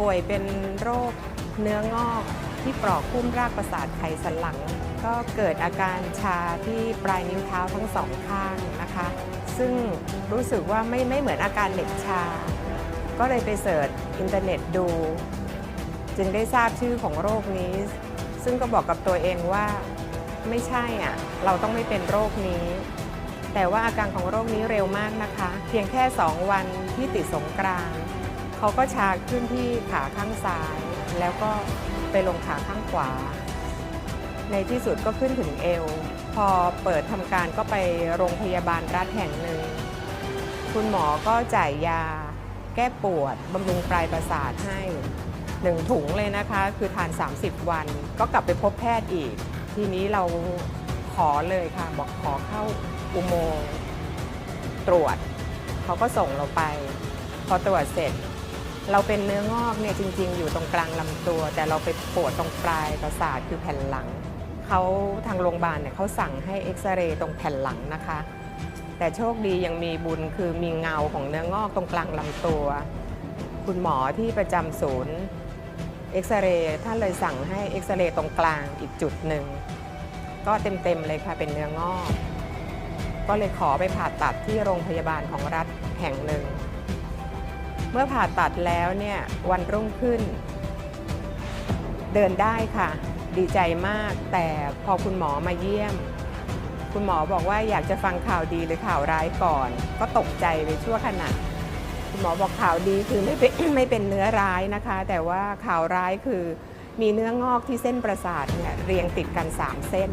ป่วยเป็นโรคเนื้องอกที่ปลอกคุ้มรากประสาทไขสันหลัง ก็เกิดอาการชาที่ปลายนิ้วเท้าทั้งสองข้างนะคะ ซึ่งรู้สึกว่าไม่ไม่เหมือนอาการเหน็บชา ก็เลยไปเสิร์ชอินเทอร์เน็ตดู จึงได้ทราบชื่อของโรคนี้ ซึ่งก็บอกกับตัวเองว่าไม่ใช่อะเราต้องไม่เป็นโรคนี้ แต่ว่าอาการของโรคนี้เร็วมากนะคะ เพียงแค่ 2 วันที่ติดสงกราน เขาก็ชาขึ้นที่ขาข้างซ้าย แล้วก็ไปลงขาข้างขวา ในที่สุดก็ขึ้นถึงเอว พอเปิดทำการก็ไปโรงพยาบาลรัฐแห่งหนึ่ง คุณหมอก็จ่ายยา แก้ปวดบำรุงปลายประสาทให้หนึ่งถุงเลยนะคะ คือทาน 30 วัน ก็กลับไปพบแพทย์อีก ทีนี้เราขอเลยค่ะ บอกขอเข้าอุโมงค์ตรวจ เขาก็ส่งเราไป พอตรวจเสร็จ เราเป็นเนื้องอกเนี่ยจริง ๆ อยู่ตรงกลางลำตัว แต่เราไปปวดตรงปลายประสาทคือแผ่นหลังเขาทางโรงพยาบาลเนี่ยเขาสั่งให้เอ็กซเรย์ตรงแผ่นหลังนะคะ แต่โชคดียังมีบุญคือมีเงาของเนื้องอกตรงกลางลำตัว คุณหมอที่ประจำศูนย์เอ็กซเรย์ท่านเลยสั่งให้เอ็กซเรย์ตรงกลางอีกจุดหนึ่ง ก็เต็มๆเลยค่ะเป็นเนื้องอก ก็เลยขอไปผ่าตัดที่โรงพยาบาลของรัฐแห่งหนึ่ง มื่อผ่าตัดแล้วเนี่ยวันรุ่งขึ้น เดินได้ค่ะ ดีใจมาก แต่พอคุณหมอมาเยี่ยม คุณหมอบอกว่าอยากจะฟังข่าวดีหรือข่าวร้ายก่อน ก็ตกใจไปชั่วขณะคุณหมอบอกข่าวดีคือไม่เป็นไม่เป็นเนื้อร้ายนะคะ แต่ว่าข่าวร้ายคือมีเนื้องอกที่เส้นประสาทเนี่ยเรียงติดกัน 3 เส้น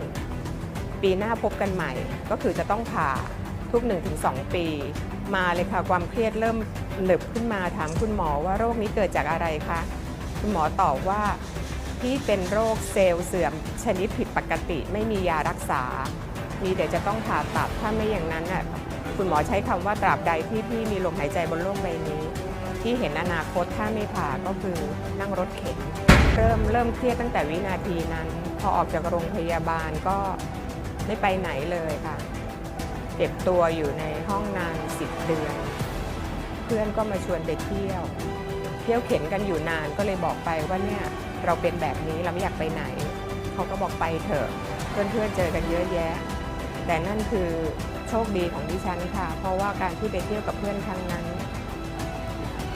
ปีหน้าพบกันใหม่ ก็คือจะต้องผ่า ทุก 1-2 ปี มาเลยค่ะความเครียดเริ่มหนึบขึ้นมาถามคุณหมอว่าโรคนี้เกิดจากอะไรคะคุณหมอตอบว่าพี่เป็นโรคเซลล์เสื่อมชนิดผิดปกติ ไม่มียารักษา มีแต่จะต้องผ่าตัดถ้าไม่อย่างนั้นน่ะคุณหมอใช้คำว่าตราบใดที่พี่มีลมหายใจบนโลกใบนี้ ที่เห็นอนาคตถ้าไม่ผ่าก็คือนั่งรถเข็น เริ่มเริ่มเครียดตั้งแต่วินาทีนั้น พอออกจากโรงพยาบาลก็ไม่ไปไหนเลยค่ะ เก็บตัวอยู่ในห้องนานสิบเดือน เพื่อนก็มาชวนไปเที่ยว เที่ยวเข็นกันอยู่นานก็เลยบอกไปว่าเนี่ยเราเป็นแบบนี้เราไม่อยากไปไหน เขาก็บอกไปเถอะ เพื่อนๆเจอกันเยอะแยะ แต่นั่นคือโชคดีของดิฉันค่ะ เพราะว่าการที่ไปเที่ยวกับเพื่อนครั้งนั้น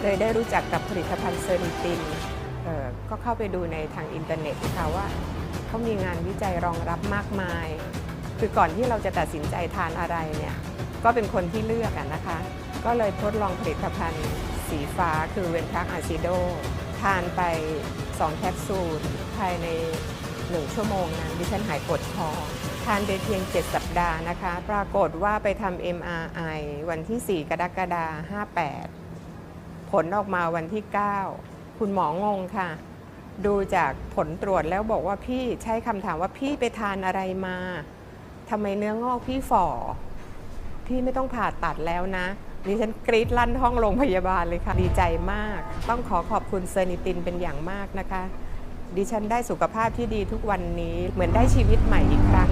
เลยได้รู้จักกับผลิตภัณฑ์เซอร์นิตินก็เข้าไปดูในทางอินเทอร์เน็ตค่ะว่าเขามีงานวิจัยรองรับมากมาย คือก่อนที่เราจะตัดสินใจทานอะไรเนี่ยก็เป็นคนที่เลือกอะนะคะ ก็เลยทดลองผลิตภัณฑ์สีฟ้าคือเวนทรักอะซิโดทานไป 2 แคปซูล ภายใน 1 ชั่วโมงนั้นดิฉันหายปวดคอ ทานไปเพียง 7 สัปดาห์นะคะ ปรากฏว่าไปทำ MRI วันที่ 4 กรกฎาคม58 ผลออกมาวันที่ 9 คุณหมองงค่ะ ดูจากผลตรวจแล้วบอกว่าพี่ใช้คำถามว่าพี่ไปทานอะไรมา ทำไมเนื้องอกพี่ฝ่อพี่ไม่ต้องผ่าตัดแล้วนะดิฉันกรีดลั่นห้องโรงพยาบาลเลยค่ะ ดีใจมาก ต้องขอขอบคุณเซอร์นิตินเป็นอย่างมากนะคะ ดิฉันได้สุขภาพที่ดีทุกวันนี้เหมือนได้ชีวิตใหม่อีกครั้ง